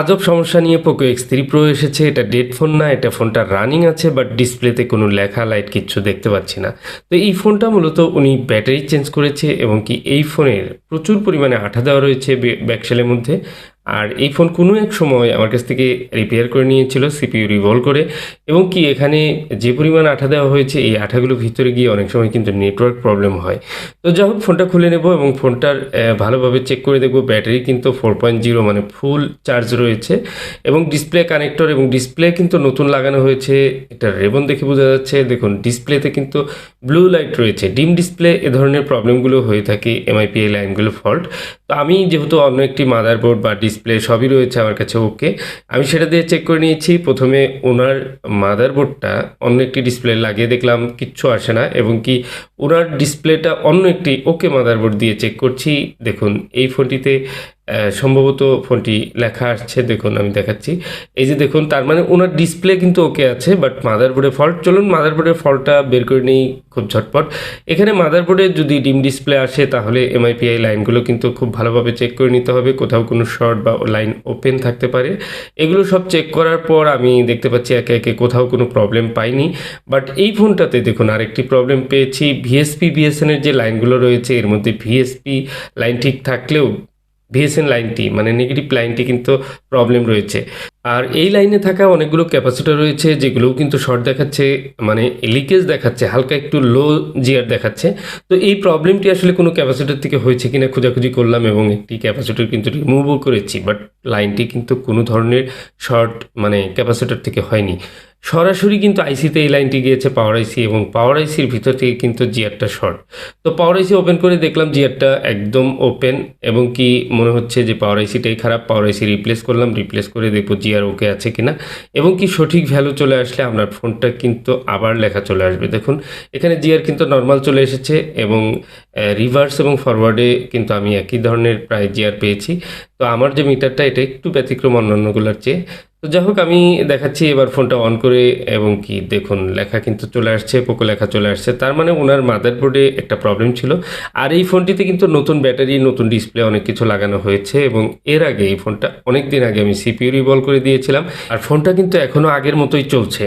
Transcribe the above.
আজব সমস্যা নিয়ে পোকো এক্স থ্রি প্রো এসেছে। এটা ডেড ফোন না, এটা ফোনটা রানিং আছে বাট ডিসপ্লেতে কোনো লেখা লাইট কিচ্ছু দেখতে পাচ্ছি না। তো এই ফোনটা মূলত উনি ব্যাটারি চেঞ্জ করেছে এবং কি এই ফোনের প্রচুর পরিমাণে আঠা দেওয়া রয়েছে ব্যাকসেলের মধ্যে। আর এই ফোন কোনো এক সময় আমার কাছ থেকে রিপেয়ার করে নিয়েছিল সিপিইউ রিভলভ করে এবং কি এখানে যে পরিমাণ আঠা দেওয়া হয়েছে, এই আঠাগুলো ভিতরে গিয়ে অনেক সময় কিন্তু নেটওয়ার্ক প্রবলেম হয়। তো যাই হোক, ফোনটা খুলে নেব এবং ফোনটার ভালোভাবে চেক করে দেখব ব্যাটারি কিন্তু ফোর পয়েন্ট জিরো মানে ফুল চার্জ রয়েছে এবং ডিসপ্লে কানেক্টর এবং ডিসপ্লে কিন্তু নতুন লাগানো হয়েছে। এটা রেবন দেখে বোঝা যাচ্ছে। দেখুন ডিসপ্লেতে কিন্তু ব্লু লাইট রয়েছে। ডিম ডিসপ্লে এ ধরনের প্রবলেমগুলো হয়ে থাকে এমআইপিআই লাইনগুলো ফল্ট তো আমি যেহেতু অন্য একটি মাদারবোর্ড বা ডিসপ্লে সবই রয়েছে আমার কাছে ওকে আমি সেটা দিয়ে চেক করে নিয়েছি। প্রথমে ওনার মাদারবোর্ডটা অন্য একটি ডিসপ্লে লাগিয়ে দেখলাম, কিচ্ছু আসে না এবং কি ওনার ডিসপ্লেটা অন্য একটি ওকে মাদারবোর্ড দিয়ে চেক করছি। দেখুন, এই ফোনটিতে সম্ভবত ফোনটি লেখা আসছে দেখুন আমি দেখাচ্ছি। এই যে দেখুন, তার মানে ওনার ডিসপ্লে কিন্তু ওকে আছে বাট মাদারবোর্ডে ফল্ট চলুন মাদারবোর্ডের ফল্টটা বের করে নিই খুব ঝটপট। এখানে মাদারবোর্ডে যদি ডিম ডিসপ্লে আসে, তাহলে এমআইপিআই লাইনগুলো কিন্তু খুব ভালোভাবে চেক করে নিতে হবে। কোথাও কোনো শর্ট বা লাইন ওপেন থাকতে পারে। এগুলো সব চেক করার পর আমি দেখতে পাচ্ছি একে একে কোথাও কোনো প্রবলেম পাইনি। বাট এই ফোনটাতে দেখুন, আরেকটি প্রবলেম পেয়েছি। ভিএসপি বিএসএনের যে লাইনগুলো রয়েছে, এর মধ্যে ভিএসপি লাইন ঠিক থাকলেও ভিএসএন লাইনটি মানে নেগেটিভ লাইনটি কিন্তু প্রবলেম রয়েছে। আর এই লাইনে থাকা অনেকগুলো ক্যাপাসিটার রয়েছে, যেগুলোও কিন্তু শর্ট দেখাচ্ছে মানে লিকেজ দেখাচ্ছে, হালকা একটু লো জিয়ার দেখাচ্ছে। তো এই প্রবলেমটি আসলে কোনো ক্যাপাসিটার থেকে হয়েছে কিনা খোঁজাখুঁজি করলাম এবং একটি ক্যাপাসিটার কিন্তু রিমুভও করেছি বাট লাইনটি কিন্তু কোনো ধরনের শর্ট মানে ক্যাপাসিটার থেকে হয়নি। সরাসরি কিন্তু আইসিতে এই লাইনটি গিয়েছে পাওয়ার আইসি এবং পাওয়ার আইসির ভিতর থেকে কিন্তু জিয়ারটা শর্ট তো পাওয়ার আইসি ওপেন করে দেখলাম জিয়ারটা একদম ওপেন এবং কি মনে হচ্ছে যে পাওয়ার আইসিটাই খারাপ পাওয়ার আইসি রিপ্লেস করলাম রিপ্লেস করে দেখব জিয়ার ওকে আছে কিনা। এবং কি সঠিক ভ্যালু চলে আসলে আপনার ফোনটা কিন্তু আবার লেখা চলে আসবে। দেখুন, এখানে জিয়ার কিন্তু নর্মাল চলে এসেছে এবং রিভার্স এবং ফরওয়ার্ডে কিন্তু আমি একই ধরনের প্রায় জিয়ার পেয়েছি। তো আমার যে মিটারটা এটা একটু ব্যতিক্রম অন্যান্যগুলোর চেয়ে। তো যাই হোক, আমি দেখাচ্ছি এবার ফোনটা অন করে এবং কি দেখুন, লেখা কিন্তু চলে আসছে, পোকো লেখা চলে আসছে। তার মানে ওনার মাদারবোর্ডে একটা প্রবলেম ছিল। আর এই ফোনটিতে কিন্তু নতুন ব্যাটারি, নতুন ডিসপ্লে অনেক কিছু লাগানো হয়েছে এবং এর আগে এই ফোনটা অনেক দিন আগে আমি সিপিইউ রিভলভ করে দিয়েছিলাম। আর ফোনটা কিন্তু এখনও আগের মতোই চলছে।